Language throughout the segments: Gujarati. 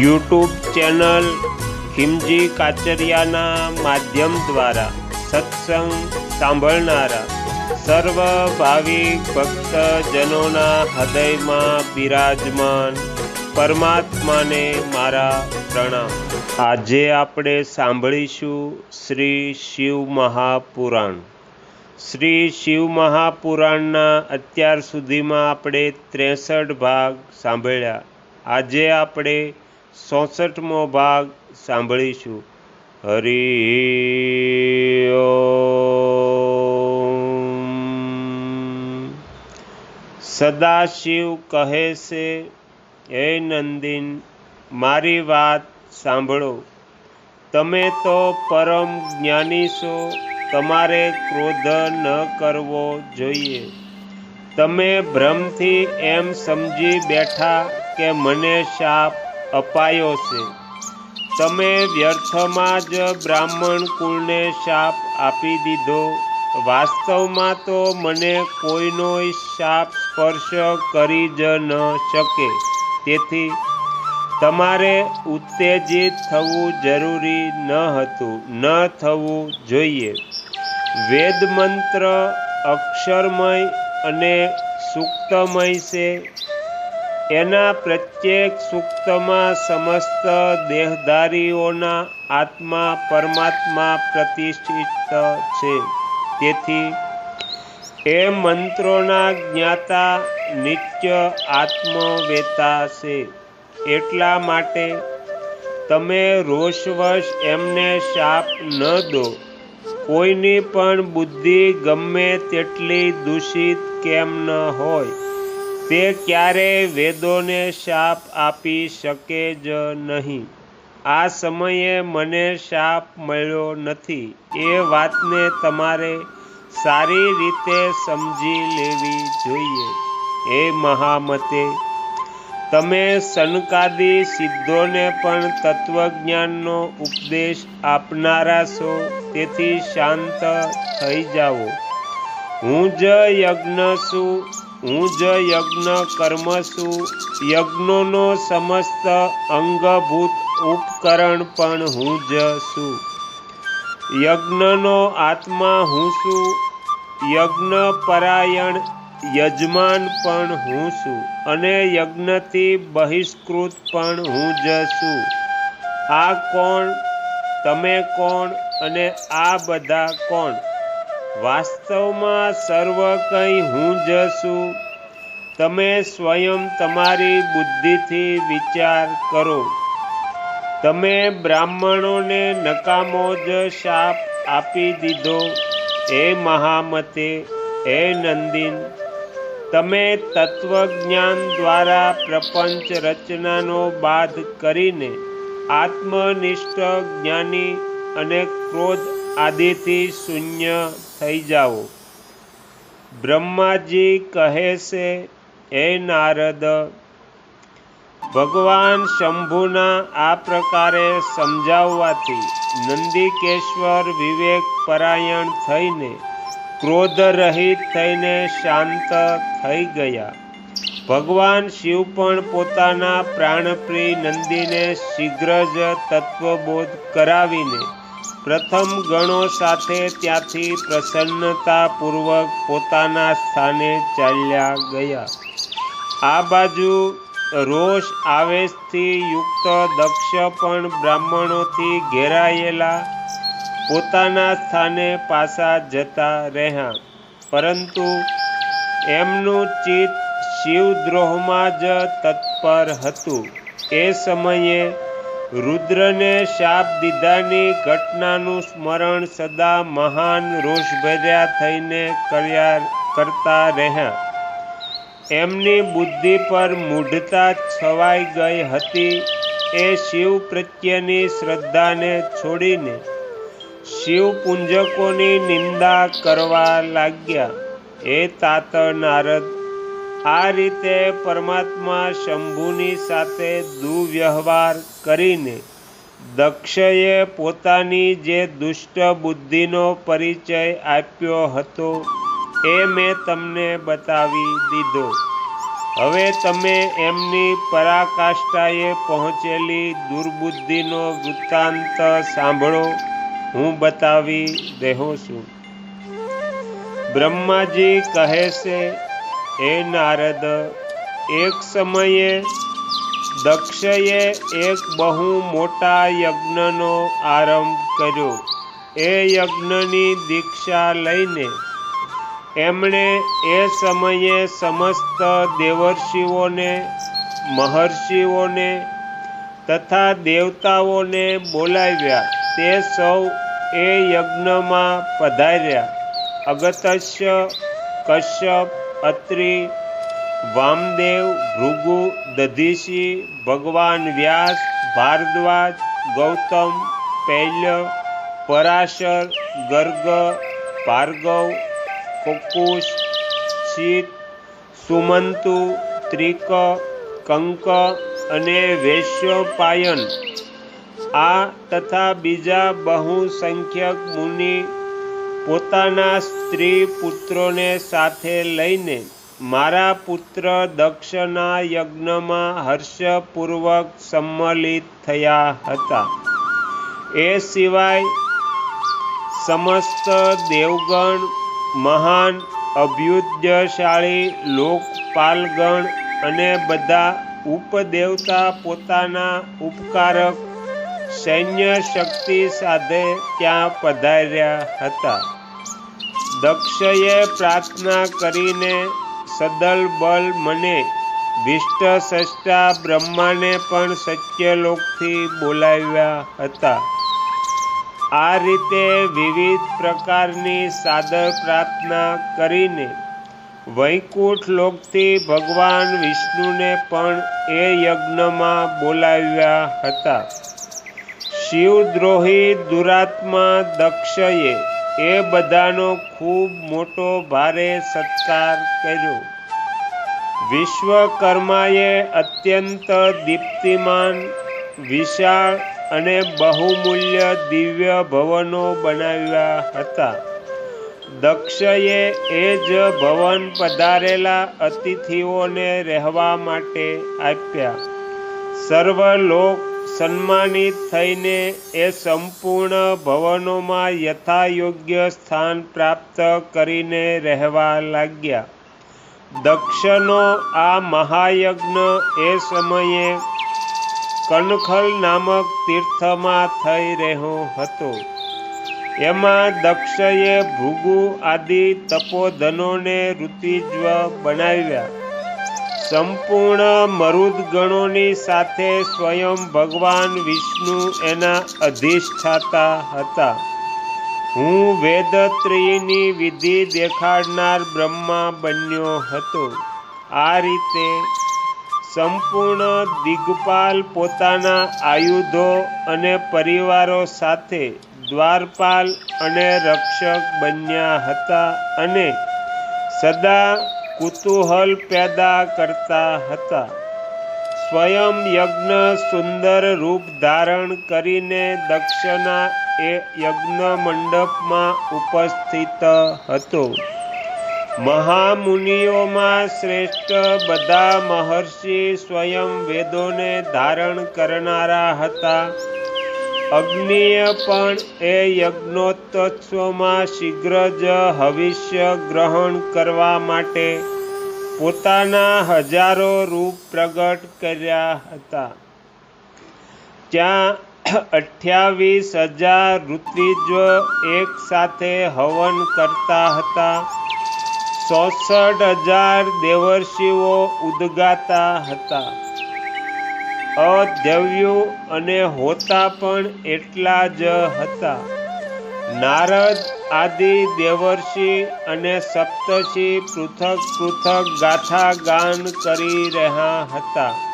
યુટ્યુબ ચેનલ ખીમજી કાચરિયાના માધ્યમ દ્વારા સત્સંગ સાંભળનારા સર્વ ભાવિક ભક્તજનોના હૃદયમાં બિરાજમાન પરમાત્માને મારા પ્રણામ. આજે આપણે સાંભળીશું શ્રી શિવ મહાપુરાણ. શ્રી શિવ મહાપુરાણના અત્યાર સુધીમાં આપણે ત્રેસઠ ભાગ સાંભળ્યા. આજે આપણે ચોસઠમો ભાગ સાંભળીશું. હરિ સદાશિવ કહે છે, હે નંદિન, મારી વાત સાંભળો. તમે તો પરમ જ્ઞાની છો, તમારે ક્રોધ ન કરવો જોઈએ. તમે ભ્રમથી એમ સમજી બેઠા કે મને શાપ અપાયો છે. તમે વ્યર્થમાં જ બ્રાહ્મણ કુળને શાપ આપી દીધો. વાસ્તવમાં તો મને કોઈનો શાપ સ્પર્શ કરી જ ન શકે. તેથી તમારે ઉત્તેજિત થવું જરૂરી ન હતું, ન થવું જોઈએ. વેદ મંત્ર અક્ષરમય અને સુક્તમય છે. એના પ્રત્યેક સૂક્તમાં સમસ્ત દેહધારીઓના આત્મા પરમાત્મા પ્રતિષ્ઠિત છે. તેથી એ મંત્રોના જ્ઞાતા નિત્ય આત્મવેતા છે. એટલા માટે તમે રોષવશ એમને શાપ ન દો. કોઈની પણ બુદ્ધિ ગમે તેટલી દૂષિત કેમ ન હોય તે ક્યારેય વેદોને શાપ આપી શકે જ નહીં. આ સમયે મને શાપ મળ્યો નથી. એ વાતને તમારે સારી રીતે સમજી લેવી જોઈએ. હે મહામતે, તમે સનકાદી સિદ્ધોને પણ તત્વજ્ઞાનનો ઉપદેશ આપનારા છો, તેથી શાંત થઈ જાઓ. હું જ યજ્ઞ છું હું જ યજ્ઞ કર્મ છું. યજ્ઞોનો સમસ્ત અંગભૂત ઉપકરણ પણ હું જ છું. યજ્ઞનો આત્મા હું છું. યજ્ઞ પરાયણ યજમાન પણ હું છું અને યજ્ઞથી બહિષ્કૃત પણ હું જ છું. આ કોણ? તમે કોણ? અને આ બધા કોણ? વાસ્તવમાં સર્વ કંઈ હું જ છું. તમે સ્વયં તમારી બુદ્ધિથી વિચાર કરો. તમે બ્રાહ્મણોને નકામો જ શાપ આપી દીધો. હે મહામતે, હે નંદિન, તમે તત્વજ્ઞાન દ્વારા પ્રપંચ રચનાનો બાદ કરીને આત્મનિષ્ઠ જ્ઞાની અને ક્રોધ આદિથી શૂન્ય થઈ જાઓ. બ્રહ્માજી કહે છે, હે નારદ, ભગવાન શંભુના આ પ્રકારે સમજાવવાથી નંદિકેશ્વર વિવેક પરાયણ થઈને ક્રોધ રહિત થઈને શાંત થઈ ગયા. ભગવાન શિવ પણ પોતાના પ્રાણપ્રિય નંદીને શીઘ્ર જ તત્વબોધ કરાવીને પ્રથમ ગણો સાથે ત્યાંથી પ્રસન્નતાપૂર્વક પોતાના સ્થાને ચાલ્યા ગયા. આ બાજુ રોષ આવેશથી યુક્ત દક્ષ પણ બ્રાહ્મણોથી ઘેરાયેલા પોતાના સ્થાને પાછા જતા રહ્યા. પરંતુ એમનું ચિત્ત શિવદ્રોહમાં જ તત્પર હતું. એ સમયે રુદ્રને શાપ દીધાની ઘટનાનું સ્મરણ સદા મહાન રોષભર્યા થઈને કર્યા, કરતા રહ્યા. એમની બુદ્ધિ પર મૂઢતા છવાઈ ગઈ હતી. એ શિવ પ્રત્યેની શ્રદ્ધાને છોડીને શિવ પૂંજકોની નિંદા કરવા લાગ્યા. એ તાત નારદ, આ રીતે પરમાત્મા શંભુની સાથે દુવ્યવહાર કરીને દક્ષએ પોતાની જે દુષ્ટ બુદ્ધિનો પરિચય આપ્યો હતો એ મેં તમને બતાવી દીધો. હવે તમે એમની પરાકાષ્ઠાએ પહોંચેલી દુર્બુદ્ધિનો વૃત્તાંત સાંભળો, હું બતાવી રહ્યો છું. બ્રહ્માજી કહે છે, હે નારદ, એક સમયે દક્ષએ એક બહુ મોટા યજ્ઞનો આરંભ કર્યો. એ યજ્ઞની દીક્ષા લઈને એમણે એ સમયે સમસ્ત દેવર્ષિઓને, મહર્ષિઓને તથા દેવતાઓને બોલાવ્યા. તે સૌ એ યજ્ઞમાં પધાર્યા. અગત્ય કશ્યપ, અત્રિ વામદેવ, ભૃગુ, દધીશી, ભગવાન વ્યાસ, ભારદ્વાજ, ગૌતમ, પૈલ્ય, પરાશર, ગર્ગ, ભાર્ગવ, કુકુશ, શીત, સુમંતુ, ત્રિક, કંક અને વૈશ્યપાયન આ તથા બીજા બહુસંખ્યક મુનિ પોતાના સ્ત્રી પુત્રોને સાથે લઈને મારા પુત્ર દક્ષના યજ્ઞમાં હર્ષપૂર્વક સંમલિત થયા હતા. એ સિવાય સમસ્ત દેવગણ, મહાન, અભ્યુદયશાળી લોકપાલગણ અને બધા ઉપદેવતા પોતાના ઉપકારક સૈન્ય શક્તિ સાથે ત્યાં પધાર્યા હતા. દક્ષએ પ્રાર્થના કરીને સદલ બલ મને. વિષ્ટ સષ્ટા બ્રહ્માને પણ સત્યલોકથી બોલાવ્યા હતા. આ રીતે વિવિધ પ્રકારની સાદર પ્રાર્થના કરીને વૈકુંઠ લોકથી ભગવાન વિષ્ણુને પણ એ યજ્ઞમાં બોલાવ્યા હતા. શિવદ્રોહી દુરાત્મા દક્ષએ એ બધાનો ખૂબ મોટો ભારે સત્કાર કર્યો. વિશ્વકર્માએ અત્યંત દીપ્તિમાન, વિશાળ અને બહુમૂલ્ય દિવ્ય ભવનો બનાવ્યા હતા. દક્ષએ એ જ ભવન પધારેલા અતિથિઓને રહેવા માટે આપ્યા. સર્વલોક સન્માનિત થઈને એ સંપૂર્ણ ભવનોમાં યથાયોગ્ય સ્થાન પ્રાપ્ત કરીને રહેવા લાગ્યા. દક્ષનો આ મહાયજ્ઞ એ સમયે કનખલ નામક તીર્થમાં થઈ રહ્યો હતો. એમાં દક્ષએ ભૃગુ આદિ તપોધનોને ઋતિજ્વ બનાવ્યા. સંપૂર્ણ મરુદગણોની સાથે સ્વયં ભગવાન વિષ્ણુ એના અધિષ્ઠાતા હતા. હું વેદત્રયની વિધિ દેખાડનાર બ્રહ્મા બન્યો હતો. આ રીતે સંપૂર્ણ દિગપાલ પોતાના આયુધો અને પરિવારો સાથે દ્વારપાલ અને રક્ષક બન્યા હતા અને સદા કુતૂહલ પેદા કરતા હતા. સ્વયં યજ્ઞ સુંદર રૂપ ધારણ કરીને દક્ષના એ યજ્ઞ મંડપમાં ઉપસ્થિત હતો. મહામુનિઓમાં શ્રેષ્ઠ બધા મહર્ષિ સ્વયં વેદોને ધારણ કરનારા હતા. અગ્નિએ પણ એ યજ્ઞોત્સવમાં શીઘ્ર જ હવિષ્ય ગ્રહણ કરવા માટે પોતાના હજારો રૂપ પ્રગટ કર્યા હતા. ત્યાં અઠ્યાવીસ હજાર ઋત્વિજો એક સાથે હવન કરતા હતા. ચોસઠ હજાર દેવર્ષિઓ ઉદગાતા હતા. અદ્યવ્યુ અને હોતા પણ એટલા જ હતા. નારદ, આદિ, દેવર્ષિ અને સપ્તર્ષિ પૃથક પૃથક ગાથા ગાન કરી રહ્યા હતા.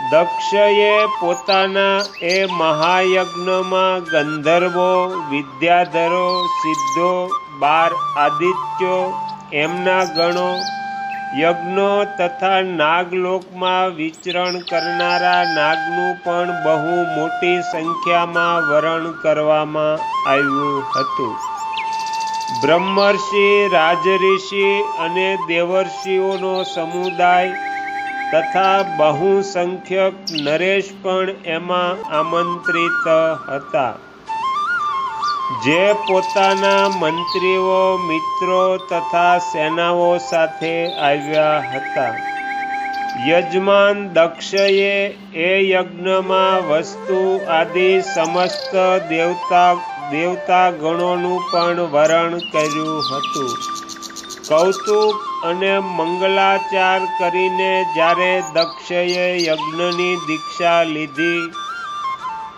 દક્ષએ પોતાના એ મહાયજ્ઞમાં ગંધર્વો, વિદ્યાધરો, સિદ્ધો, બાર આદિત્યો, એમના ગણો, યજ્ઞો તથા નાગલોકમાં વિચરણ કરનારા નાગનું પણ બહુ મોટી સંખ્યામાં વરણ કરવામાં આવ્યું હતું. બ્રહ્મર્ષિ રાજઋષિ અને દેવર્ષિઓનો સમુદાય તથા બહુસંખ્યક નરેશ પણ એમાં આમંત્રિત હતા. જે પોતાના મંત્રીઓ, મિત્રો તથા સેનાઓ સાથે આવ્યા હતા. યજમાન દક્ષએ એ યજ્ઞમાં વસ્તુ આદિ સમસ્ત દેવતા, દેવતાગણોનું પણ વરણ કર્યું હતું. કૌતુક અને મંગલાચાર કરીને જ્યારે દક્ષએ યજ્ઞની દીક્ષા લીધી,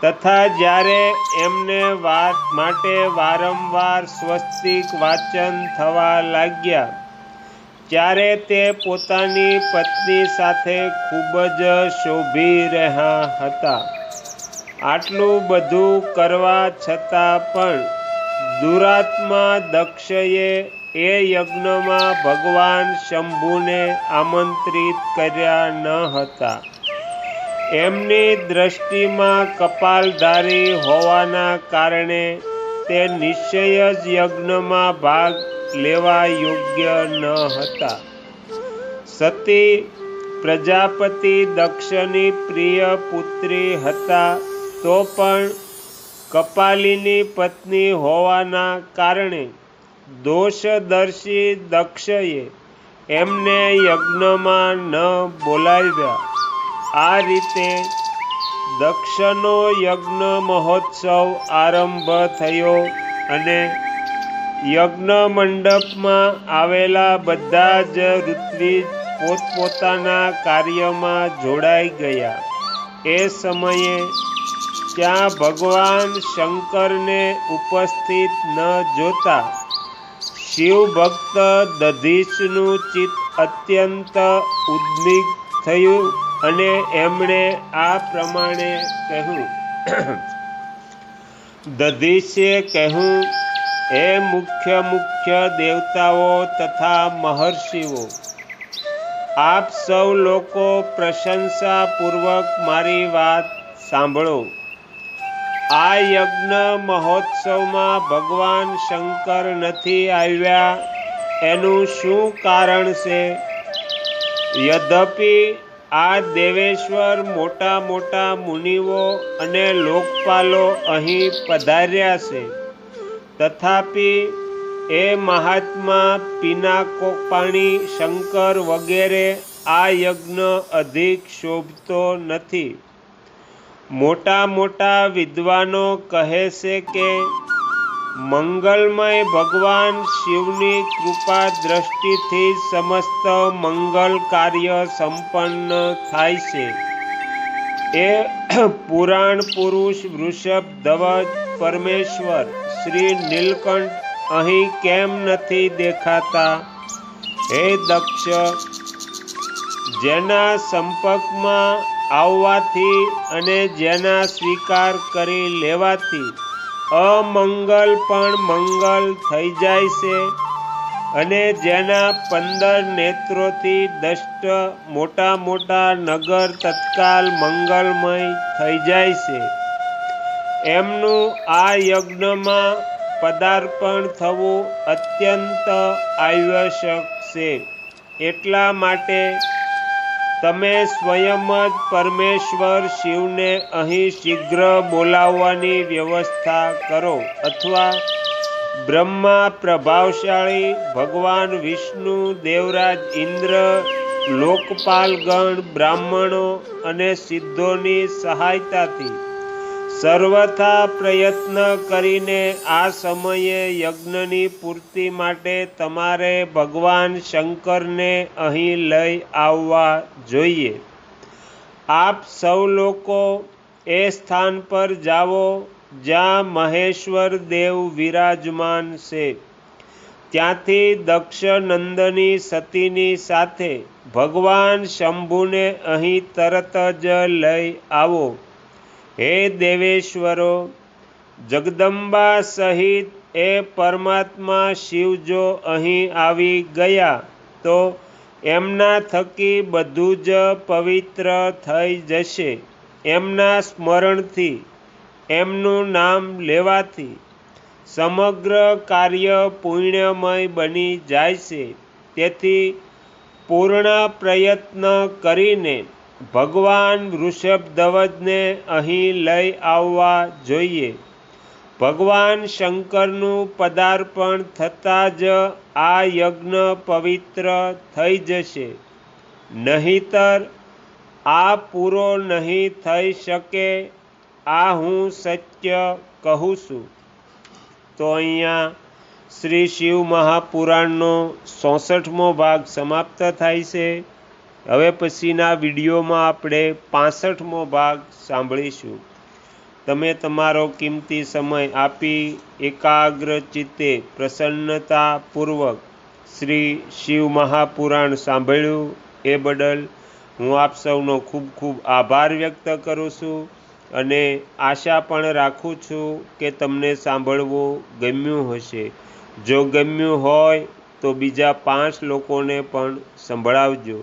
તથા જ્યારે એમને વાત માટે વારંવાર સ્વસ્તિક વાચન થવા લાગ્યા, ત્યારે તે પોતાની પત્ની સાથે ખૂબ જ શોભી રહ્યા હતા. આટલું બધું કરવા છતાં પણ દુરાત્મા દક્ષએ એ યજ્ઞમાં ભગવાન શંભુને આમંત્રિત કર્યા ન હતા. એમની દ્રષ્ટિમાં કપાલધારી હોવાના કારણે તે નિશ્ચય જ યજ્ઞમાં ભાગ લેવા યોગ્ય ન હતા. સતી પ્રજાપતિ દક્ષની પ્રિય પુત્રી હતા તો પણ કપાલીની પત્ની હોવાના કારણે દોષદર્શી દક્ષએ એમને યજ્ઞમાં ન બોલાવ્યા. આ રીતે દક્ષનો યજ્ઞ મહોત્સવ આરંભ થયો અને યજ્ઞ મંડપમાં આવેલા બધા જ ઋત્વિજ પોતપોતાના કાર્યમાં જોડાઈ ગયા. એ સમયે ત્યાં ભગવાન શંકરને ઉપસ્થિત ન જોતા શિવ ભક્ત દધીશનું ચિત્ત અત્યંત ઉદ્મિગ થયું અને એમણે આ પ્રમાણે કહ્યું. દધીશે કહ્યું, હે મુખ્ય મુખ્ય દેવતાઓ તથા મહર્ષિઓ, આપ સૌ લોકો પ્રશંસાપૂર્વક મારી વાત સાંભળો. આ યજ્ઞ મહોત્સવમાં ભગવાન શંકર નથી આવ્યા. એનું શું કારણ છે? યદ્યપિ આ દેવેશ્વર મોટા મોટા મુનિઓ અને લોકપાલો અહીં પધાર્યા છે. તથાપિ એ મહાત્મા પિનાકોપાણી શંકર વગેરે આ યજ્ઞ અધિક શોભતો નથી. મોટા મોટા વિદ્વાનો કહે છે કે, મંગલમય ભગવાન શિવની કૃપા દ્રષ્ટિથી સમસ્ત મંગલ કાર્ય સંપન્ન થાય છે. એ પુરાણ પુરુષ વૃષભ ધવજ પરમેશ્વર, શ્રી નીલકંઠ અહીં કેમ નથી દેખાતા? હે દક્ષ, જેના સંપર્કમાં આવવાથી અને જેના સ્વીકાર કરી લેવાથી અમંગલ પણ મંગલ થઈ જાય છે. અને જેના પંદર નેત્રોથી દષ્ટ મોટા મોટા નગર તત્કાલ મંગલમય થઈ જાય છે. એમનું આ યજ્ઞમાં પદાર્પણ થવું અત્યંત આવશ્યક છે. એટલા માટે તમે સ્વયં જ પરમેશ્વર શિવને અહીં શીઘ્ર બોલાવવાની વ્યવસ્થા કરો અથવા બ્રહ્મા પ્રભાવશાળી ભગવાન વિષ્ણુ, દેવરાજ ઇન્દ્ર, લોકપાલગણ, બ્રાહ્મણો અને સિદ્ધોની સહાયતાથી સર્વથા પ્રયત્ન કરીને આ સમયે યજ્ઞની પૂર્તિ માટે તમારે ભગવાન શંકરને અહીં લઈ આવવા જોઈએ. આપ સૌ લોકો એ સ્થાન પર જાઓ જ્યાં મહેશ્વર દેવ વિરાજમાન છે. ત્યાંથી દક્ષનંદની સતીની સાથે ભગવાન શંભુને અહીં તરત જ લઈ આવો. હે દેવેશ્વરો, જગદંબા સહિત એ પરમાત્મા શિવ જો અહીં આવી ગયા તો એમના થકી બધું જ પવિત્ર થઈ જશે. એમના સ્મરણથી, એમનું નામ લેવાથી સમગ્ર કાર્ય પુણ્યમય બની જાય છે. તેથી પૂર્ણ પ્રયત્ન કરીને ભગવાન વૃષભધવજને અહીં લઈ આવવા જોઈએ. ભગવાન શંકરનું પદાર્પણ થતાં જ આ યજ્ઞ પવિત્ર થઈ જશે. નહીતર આ પૂરો નહીં થઈ શકે, આ હું સત્ય કહું છું. તો અહીંયા શ્રી શિવ મહાપુરાણનો ચોસઠમો ભાગ સમાપ્ત થાય છે. હવે પછીના વિડીયોમાં આપણે પાસઠમો ભાગ સાંભળીશું. તમે તમારો કિંમતી સમય આપી એકાગ્ર ચિત્તે પ્રસન્નતાપૂર્વક શ્રી શિવ મહાપુરાણ સાંભળ્યું એ બદલ હું આપ સૌનો ખૂબ ખૂબ આભાર વ્યક્ત કરું છું અને આશા પણ રાખું છું કે તમને સાંભળવું ગમ્યું હશે. જો ગમ્યું હોય તો બીજા પાંચ લોકોને પણ સંભળાવજો.